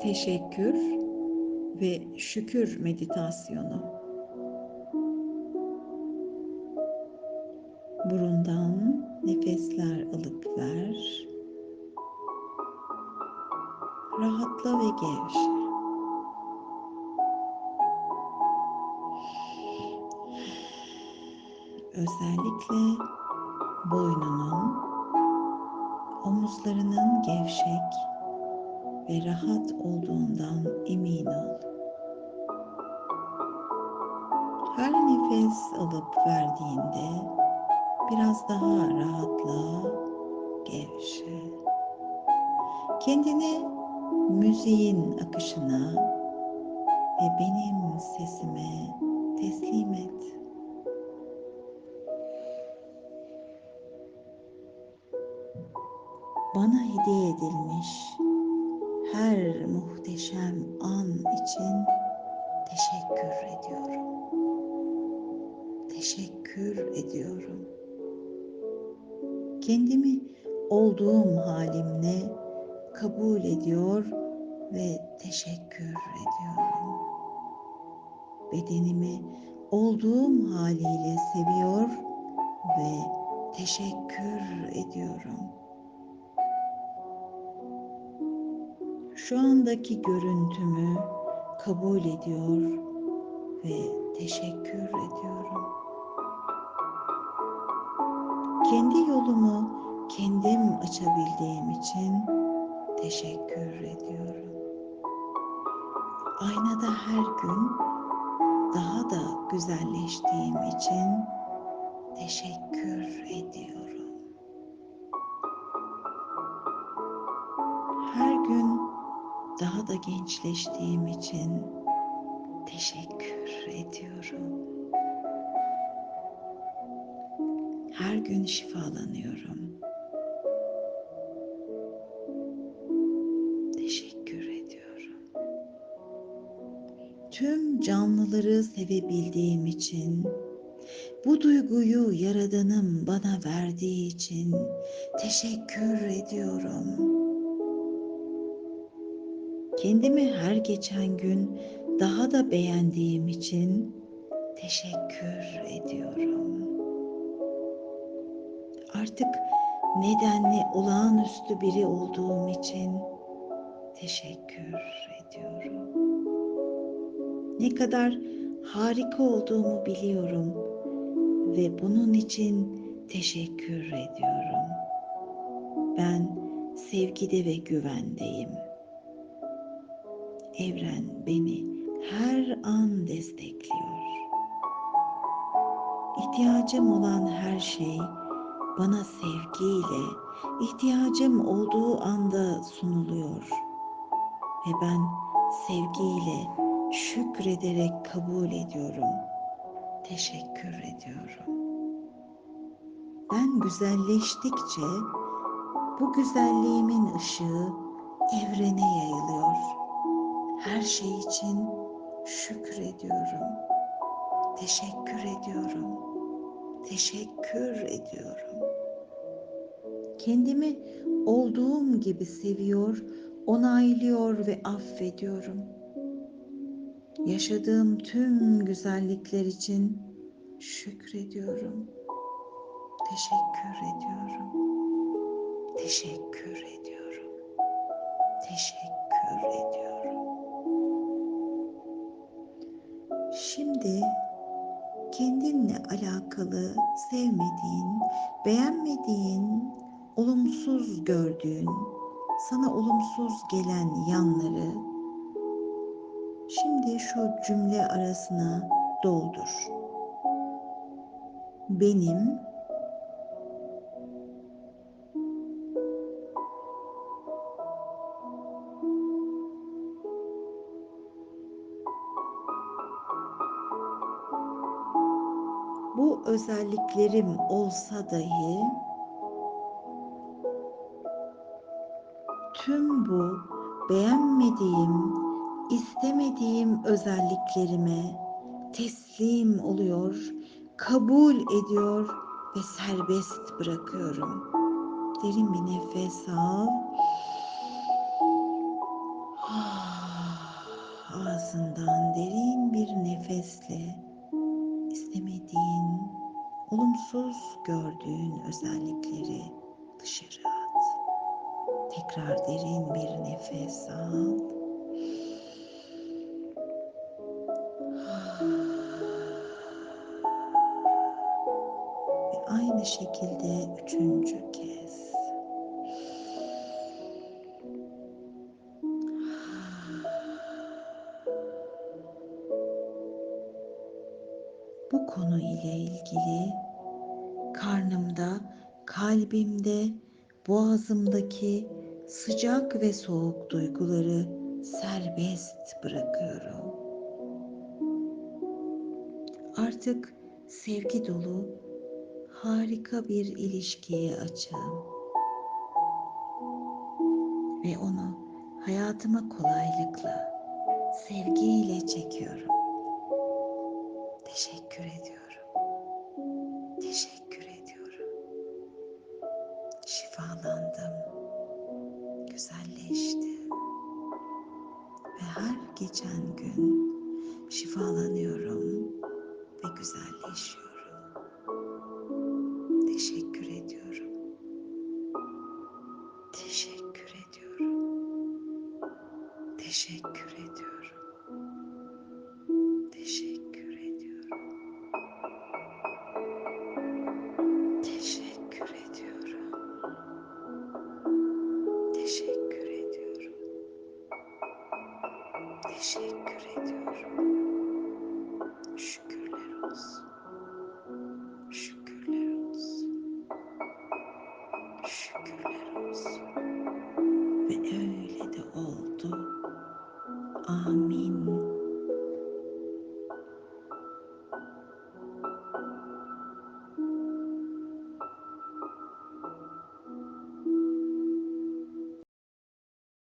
teşekkür ve şükür meditasyonu. Burundan nefesler alıp ver. Rahatla ve gevşe. Özellikle boynunun, omuzlarının gevşek ve rahat olduğundan emin ol. Her nefes alıp verdiğinde biraz daha rahatla, gevşe. Kendini müziğin akışına ve benim sesime teslim et. Bana hediye edilmiş her muhteşem an için teşekkür ediyorum. Teşekkür ediyorum. Kendimi olduğum halimle kabul ediyor ve teşekkür ediyorum. Bedenimi olduğum haliyle seviyor ve teşekkür ediyorum. Şu andaki görüntümü kabul ediyor ve teşekkür ediyorum. Kendi yolumu kendim açabildiğim için teşekkür ediyorum. Aynada her gün daha da güzelleştiğim için teşekkür ediyorum. Daha da gençleştiğim için teşekkür ediyorum. Her gün şifalanıyorum. Teşekkür ediyorum. Tüm canlıları sevebildiğim için, bu duyguyu Yaradanım bana verdiği için teşekkür ediyorum. Kendimi her geçen gün daha da beğendiğim için teşekkür ediyorum. Artık nedenli olağanüstü biri olduğum için teşekkür ediyorum. Ne kadar harika olduğumu biliyorum ve bunun için teşekkür ediyorum. Ben sevgide ve güvendeyim. Evren beni her an destekliyor. İhtiyacım olan her şey bana sevgiyle, ihtiyacım olduğu anda sunuluyor. Ve ben sevgiyle, şükrederek kabul ediyorum. Teşekkür ediyorum. Ben güzelleştikçe bu güzelliğimin ışığı evrene yayılıyor. Her şey için şükrediyorum. Teşekkür ediyorum. Teşekkür ediyorum. Kendimi olduğum gibi seviyor, onaylıyor ve affediyorum. Yaşadığım tüm güzellikler için şükrediyorum. Teşekkür ediyorum. Teşekkür ediyorum. Teşekkür ediyorum. Şimdi kendinle alakalı sevmediğin, beğenmediğin, olumsuz gördüğün, sana olumsuz gelen yanları şimdi şu cümle arasına doldur. Benim bu özelliklerim olsa dahi tüm bu beğenmediğim, istemediğim özelliklerime teslim oluyor, kabul ediyor ve serbest bırakıyorum. Derin bir nefes al. Dışarı at. Tekrar derin bir nefes al. Aynı şekilde üçüncü kez. Bu konu ile ilgili karnımda, kalbimde, boğazımdaki sıcak ve soğuk duyguları serbest bırakıyorum. Artık sevgi dolu harika bir ilişkiye açığım. Ve onu hayatıma kolaylıkla, sevgiyle çekiyorum. Teşekkür ediyorum. Teşekkür. Şifalandım. Güzelleştim. Ve her geçen gün şifalanıyorum ve güzelleşiyorum. teşekkür ediyorum. Şükürler olsun. Şükürler olsun. Şükürler olsun. Ve öyle de oldu. Amin.